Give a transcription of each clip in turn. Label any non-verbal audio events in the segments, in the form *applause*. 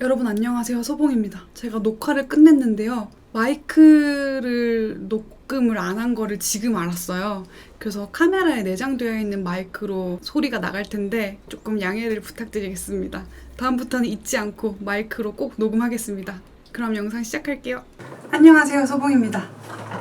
여러분 안녕하세요 소봉입니다. 제가 녹화를 끝냈는데요. 마이크를 녹음을 안 한 거를 지금 알았어요. 그래서 카메라에 내장되어 있는 마이크로 소리가 나갈 텐데 조금 양해를 부탁드리겠습니다. 다음부터는 잊지 않고 마이크로 꼭 녹음하겠습니다. 그럼 영상 시작할게요. 안녕하세요 소봉입니다.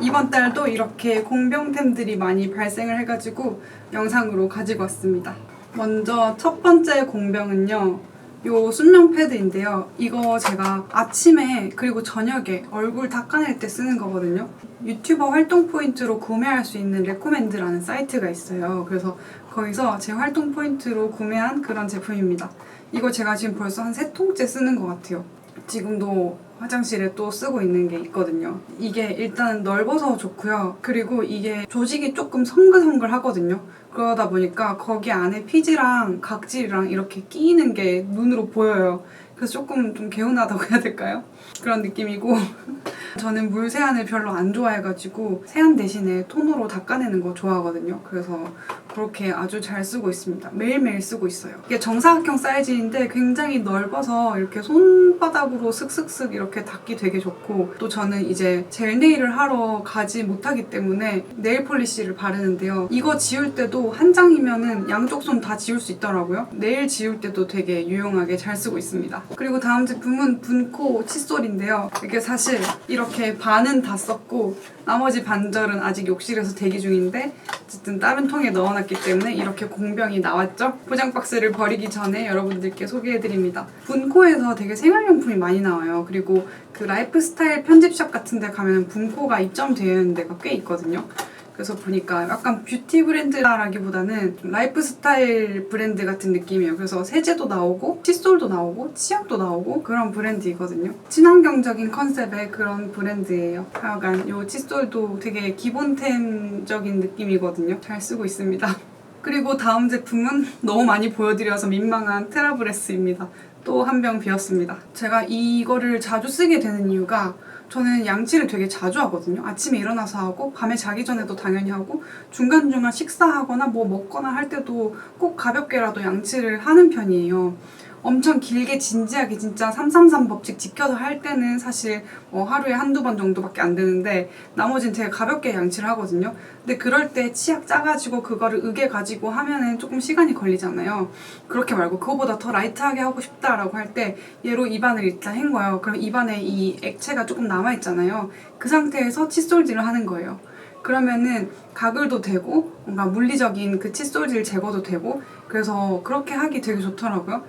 이번 달도 이렇게 공병템들이 많이 발생을 해가지고 영상으로 가지고 왔습니다. 먼저 첫 번째 공병은요. 요 순정 패드인데요. 이거 제가 아침에 그리고 저녁에 얼굴 닦아낼 때 쓰는 거거든요. 유튜버 활동 포인트로 구매할 수 있는 레코멘드라는 사이트가 있어요. 그래서 거기서 제 활동 포인트로 구매한 그런 제품입니다. 이거 제가 지금 벌써 한 세 통째 쓰는 것 같아요. 지금도 화장실에 또 쓰고 있는 게 있거든요. 이게 일단 넓어서 좋고요. 그리고 이게 조직이 조금 성글성글 하거든요. 그러다 보니까 거기 안에 피지랑 각질이랑 이렇게 끼이는 게 눈으로 보여요. 그래서 조금 좀 개운하다고 해야 될까요? 그런 느낌이고 *laughs* 저는 물 세안을 별로 안 좋아해가지고 세안 대신에 톤으로 닦아내는 거 좋아하거든요. 그래서 그렇게 아주 잘 쓰고 있습니다. 매일매일 쓰고 있어요. 이게 정사각형 사이즈인데 굉장히 넓어서 이렇게 손바닥으로 슥슥슥 이렇게 닦기 되게 좋고 또 저는 이제 젤 네일을 하러 가지 못하기 때문에 네일 폴리시를 바르는데요. 이거 지울 때도 한 장이면은 양쪽 손 다 지울 수 있더라고요. 네일 지울 때도 되게 유용하게 잘 쓰고 있습니다. 그리고 다음 제품은 분코 칫솔인데요. 이게 사실 이렇게 반은 다 썼고 나머지 반절은 아직 욕실에서 대기 중인데 어쨌든 다른 통에 넣어놨 기 때문에 이렇게 공병이 나왔죠. 포장 박스를 버리기 전에 여러분들께 소개해드립니다. 분코에서 되게 생활용품이 많이 나와요. 그리고 그 라이프스타일 편집샵 같은 데 가면 분코가 입점되어 있는 데가 꽤 있거든요. 그래서 보니까 약간 뷰티 브랜드라기보다는 좀 라이프 스타일 브랜드 같은 느낌이에요. 그래서 세제도 나오고 칫솔도 나오고 치약도 나오고 그런 브랜드이거든요. 친환경적인 컨셉의 그런 브랜드예요. 하여간 이 칫솔도 되게 기본템적인 느낌이거든요. 잘 쓰고 있습니다. *laughs* 그리고 다음 제품은 *laughs* 너무 많이 보여드려서 민망한 테라브레스입니다. 또 한 병 비었습니다. 제가 이거를 자주 쓰게 되는 이유가 저는 양치를 되게 자주 하거든요. 아침에 일어나서 하고 밤에 자기 전에도 당연히 하고 중간중간 식사하거나 뭐 먹거나 할 때도 꼭 가볍게라도 양치를 하는 편이에요. 엄청 길게 진지하게 진짜 333 법칙 지켜서 할 때는 사실 뭐 하루에 한두 번 정도밖에 안 되는데 나머지는 되게 가볍게 양치를 하거든요. 근데 그럴 때 치약 짜가지고 그거를 으게 가지고 하면은 조금 시간이 걸리잖아요. 그렇게 말고 그거보다 더 라이트하게 하고 싶다라고 할 때 얘로 입안을 일단 헹궈요. 그럼 입안에 이 액체가 조금 남아있잖아요. 그 상태에서 칫솔질을 하는 거예요. 그러면은 가글도 되고 뭔가 물리적인 그 칫솔질 제거도 되고 그래서 그렇게 하기 되게 좋더라고요.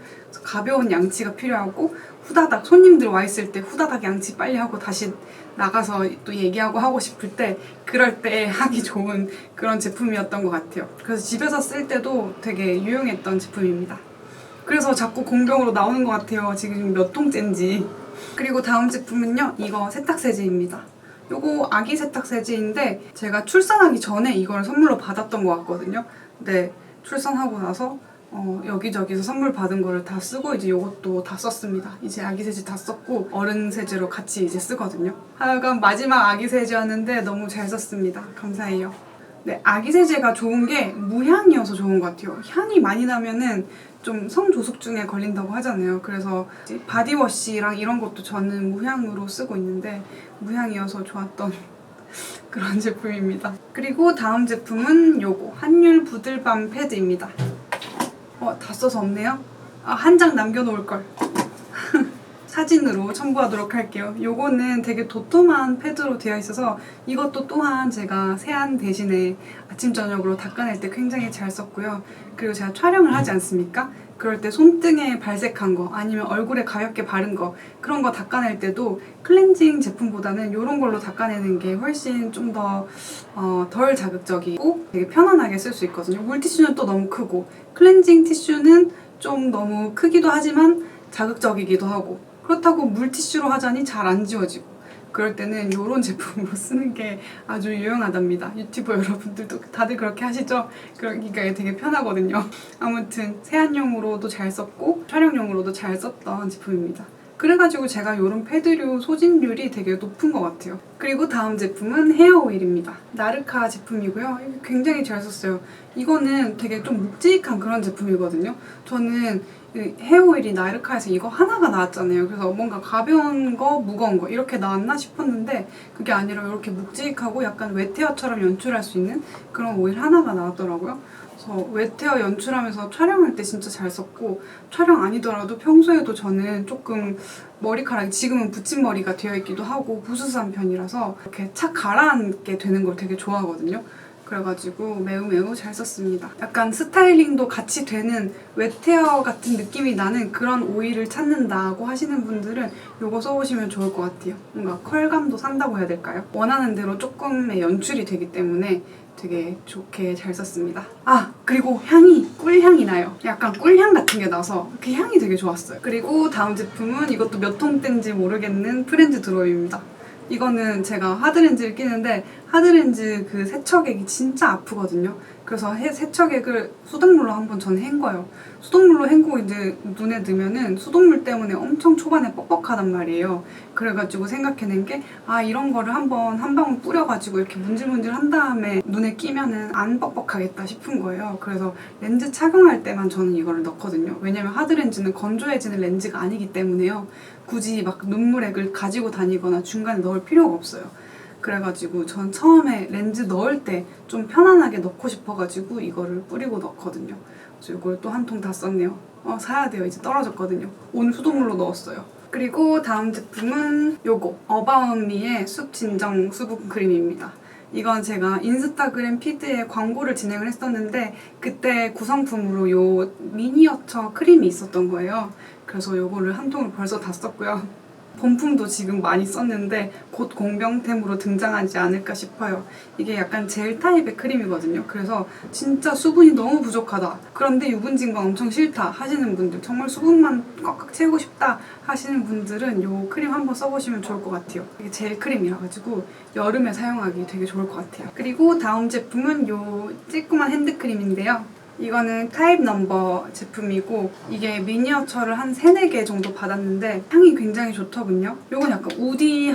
가벼운 양치가 필요하고 후다닥 손님들 와 있을 때 후다닥 양치 빨리 하고 다시 나가서 또 얘기하고 하고 싶을 때 그럴 때 *laughs* 하기 좋은 그런 제품이었던 것 같아요. 그래서 집에서 쓸 때도 되게 유용했던 제품입니다. 그래서 자꾸 공병으로 나오는 것 같아요. 지금 몇 통째인지. 그리고 다음 제품은요. 이거 세탁세제입니다. 요거 아기 세탁 세제인데 제가 출산하기 전에 이걸 선물로 받았던 것 같거든요. 근데 출산하고 나서 어, 여기저기서 선물 받은 거를 다 쓰고 이제 요것도 다 썼습니다. 이제 아기 세제 다 썼고 어른 세제로 같이 이제 쓰거든요. 하여간 마지막 아기 세제였는데 너무 잘 썼습니다. 감사해요. 네, 아기 세제가 좋은 게 무향이어서 좋은 것 같아요. 향이 많이 나면은 좀 성조숙증에 걸린다고 하잖아요. 그래서 바디워시랑 이런 것도 저는 무향으로 쓰고 있는데 무향이어서 좋았던 *laughs* 그런 제품입니다. 그리고 다음 제품은 요거 한율 부들밤 패드입니다. 어, 다 써서 없네요. 아, 한 장 남겨놓을 걸. 사진으로 첨부하도록 할게요. 요거는 되게 도톰한 패드로 되어 있어서 이것도 또한 제가 세안 대신에 아침 저녁으로 닦아낼 때 굉장히 잘 썼고요. 그리고 제가 촬영을 하지 않습니까? 그럴 때 손등에 발색한 거 아니면 얼굴에 가볍게 바른 거 그런 거 닦아낼 때도 클렌징 제품보다는 이런 걸로 닦아내는 게 훨씬 좀더 어, 덜 자극적이고 되게 편안하게 쓸 수 있거든요. 물티슈는 또 너무 크고 클렌징 티슈는 좀 너무 크기도 하지만 자극적이기도 하고 그렇다고 물티슈로 하자니 잘 안 지워지고 그럴 때는 이런 제품으로 *laughs* 쓰는 게 아주 유용하답니다. 유튜버 여러분들도 다들 그렇게 하시죠? 그러기가 되게 편하거든요. 아무튼 세안용으로도 잘 썼고 촬영용으로도 잘 썼던 제품입니다. 그래가지고 제가 이런 패드류 소진율이 되게 높은 것 같아요. 그리고 다음 제품은 헤어 오일입니다. 나르카 제품이고요. 굉장히 잘 썼어요. 이거는 되게 좀 묵직한 그런 제품이거든요. 저는 이 헤어 오일이 나르카에서 이거 하나가 나왔잖아요. 그래서 뭔가 가벼운 거, 무거운 거 이렇게 나왔나 싶었는데 그게 아니라 이렇게 묵직하고 약간 웨테어처럼 연출할 수 있는 그런 오일 하나가 나왔더라고요. 그래서 웨테어 연출하면서 촬영할 때 진짜 잘 썼고 촬영 아니더라도 평소에도 저는 조금 머리카락이 지금은 붙임머리가 되어 있기도 하고 부스스한 편이라서 이렇게 착 가라앉게 되는 걸 되게 좋아하거든요. 그래가지고 매우 매우 잘 썼습니다. 약간 스타일링도 같이 되는 웨테어 같은 느낌이 나는 그런 오일을 찾는다고 하시는 분들은 이거 써보시면 좋을 것 같아요. 뭔가 컬감도 산다고 해야 될까요? 원하는 대로 조금의 연출이 되기 때문에 되게 좋게 잘 썼습니다. 아 그리고 향이 꿀향이 나요. 약간 꿀향 같은 게 나서 그 향이 되게 좋았어요. 그리고 다음 제품은 이것도 몇 통 땐지 모르겠는 프렌즈 드로이입니다. 이거는 제가 하드렌즈를 끼는데 하드렌즈 그 세척액이 진짜 아프거든요. 그래서 해- 세척액을 수돗물로 한번 전 헹궈요. 수돗물로 헹구고 이제 눈에 넣으면은 수돗물 때문에 엄청 초반에 뻑뻑하단 말이에요. 그래가지고 생각해낸 게, 아, 이런 거를 한번 한 방울 뿌려가지고 이렇게 문질문질 한 다음에 눈에 끼면은 안 뻑뻑하겠다 싶은 거예요. 그래서 렌즈 착용할 때만 저는 이거를 넣거든요. 왜냐면 하드렌즈는 건조해지는 렌즈가 아니기 때문에요. 굳이 막 눈물액을 가지고 다니거나 중간에 넣을 필요가 없어요. 그래가지고 전 처음에 렌즈 넣을 때 좀 편안하게 넣고 싶어가지고 이거를 뿌리고 넣거든요. 그래서 이걸 또 한 통 다 썼네요. 어, 사야 돼요. 이제 떨어졌거든요. 오늘 수돗물로 넣었어요. 그리고 다음 제품은 요거 어바웃미의 숲 진정 수분 크림입니다. 이건 제가 인스타그램 피드에 광고를 진행을 했었는데 그때 구성품으로 요 미니어처 크림이 있었던 거예요. 그래서 요거를 한 통을 벌써 다 썼고요. 본품도 지금 많이 썼는데 곧 공병템으로 등장하지 않을까 싶어요. 이게 약간 젤 타입의 크림이거든요. 그래서 진짜 수분이 너무 부족하다. 그런데 유분 진광 엄청 싫다 하시는 분들, 정말 수분만 꽉꽉 채우고 싶다 하시는 분들은 이 크림 한번 써보시면 좋을 것 같아요. 이게 젤 크림이라 가지고 여름에 사용하기 되게 좋을 것 같아요. 그리고 다음 제품은 이 쬐끄만 핸드크림인데요. 이거는 타입 넘버 제품이고 이게 미니어처를 한 3, 4개 정도 받았는데 향이 굉장히 좋더군요. 이건 약간 우디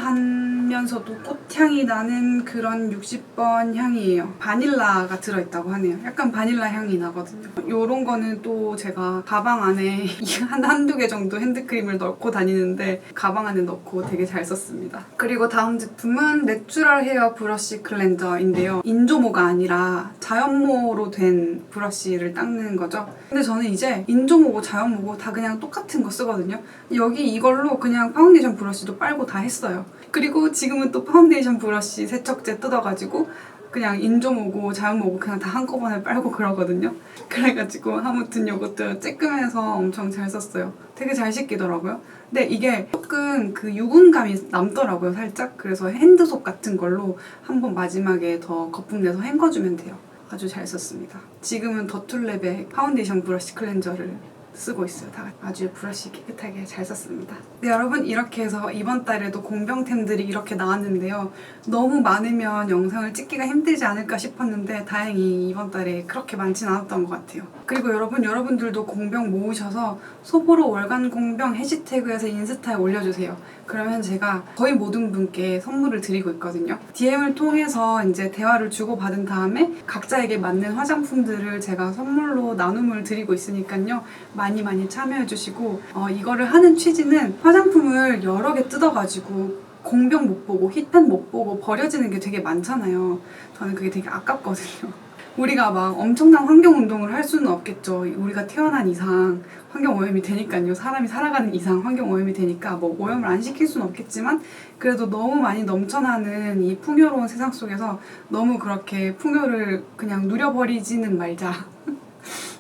하면서도 꽃향이 나는 그런 60번 향이에요. 바닐라가 들어있다고 하네요. 약간 바닐라 향이 나거든요. 이런 거는 또 제가 가방 안에 *laughs* 한, 한두 개 정도 핸드크림을 넣고 다니는데 가방 안에 넣고 되게 잘 썼습니다. 그리고 다음 제품은 내추럴 헤어 브러쉬 클렌저인데요. 인조모가 아니라 자연모로 된 브러쉬를 닦는 거죠. 근데 저는 이제 인조모고 자연모고 다 그냥 똑같은 거 쓰거든요. 여기 이걸로 그냥 파운데이션 브러쉬도 빨고 다 했어요. 그리고 지금은 또 파운데이션 브러쉬 세척제 뜯어가지고 그냥 인조 모고 자연 모고 그냥 다 한꺼번에 빨고 그러거든요. 그래가지고 아무튼 이것도 쬐끔해서 엄청 잘 썼어요. 되게 잘 씻기더라고요. 근데 이게 조금 그 유분감이 남더라고요, 살짝. 그래서 핸드속 같은 걸로 한번 마지막에 더 거품 내서 헹궈주면 돼요. 아주 잘 썼습니다. 지금은 더툴랩의 파운데이션 브러쉬 클렌저를 쓰고 있어요. 다 아주 브러쉬 깨끗하게 잘 썼습니다. 네, 여러분 이렇게 해서 이번 달에도 공병템들이 이렇게 나왔는데요. 너무 많으면 영상을 찍기가 힘들지 않을까 싶었는데 다행히 이번 달에 그렇게 많진 않았던 것 같아요. 그리고 여러분 여러분들도 공병 모으셔서 소보로 월간 공병 해시태그에서 인스타에 올려주세요. 그러면 제가 거의 모든 분께 선물을 드리고 있거든요. DM을 통해서 이제 대화를 주고받은 다음에 각자에게 맞는 화장품들을 제가 선물로 나눔을 드리고 있으니까요. 많이 많이 참여해주시고 어, 이거를 하는 취지는 화장품을 여러 개 뜯어가지고 공병 못 보고 힙팬 못 보고 버려지는 게 되게 많잖아요. 저는 그게 되게 아깝거든요. *laughs* 우리가 막 엄청난 환경 운동을 할 수는 없겠죠. 우리가 태어난 이상 환경 오염이 되니까요. 사람이 살아가는 이상 환경 오염이 되니까 뭐 오염을 안 시킬 수는 없겠지만 그래도 너무 많이 넘쳐나는 이 풍요로운 세상 속에서 너무 그렇게 풍요를 그냥 누려버리지는 말자. *laughs*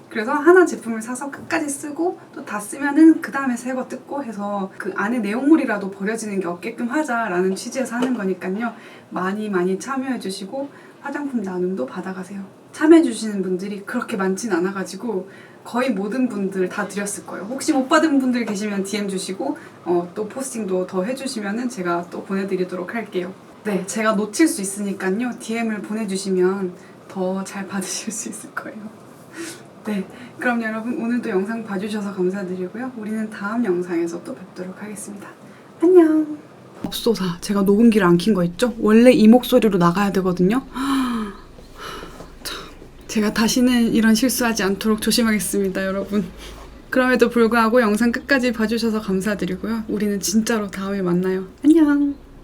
그래서 하나 제품을 사서 끝까지 쓰고 또 다 쓰면은 그 다음에 새 거 뜯고 해서 그 안에 내용물이라도 버려지는 게 없게끔 하자라는 취지에서 하는 거니까요. 많이 많이 참여해주시고 화장품 나눔도 받아가세요. 참여해주시는 분들이 그렇게 많진 않아가지고 거의 모든 분들 다 드렸을 거예요. 혹시 못 받은 분들 계시면 DM 주시고 어, 또 포스팅도 더 해주시면은 제가 또 보내드리도록 할게요. 네, 제가 놓칠 수 있으니까요. DM을 보내주시면 더 잘 받으실 수 있을 거예요. 네, 그럼 여러분 오늘도 영상 봐주셔서 감사드리고요. 우리는 다음 영상에서 또 뵙도록 하겠습니다. 안녕. 없소사, 제가 녹음기를 안 킨 거 있죠? 원래 이 목소리로 나가야 되거든요. 참, 제가 다시는 이런 실수하지 않도록 조심하겠습니다, 여러분. 그럼에도 불구하고 영상 끝까지 봐주셔서 감사드리고요. 우리는 진짜로 다음에 만나요. 안녕.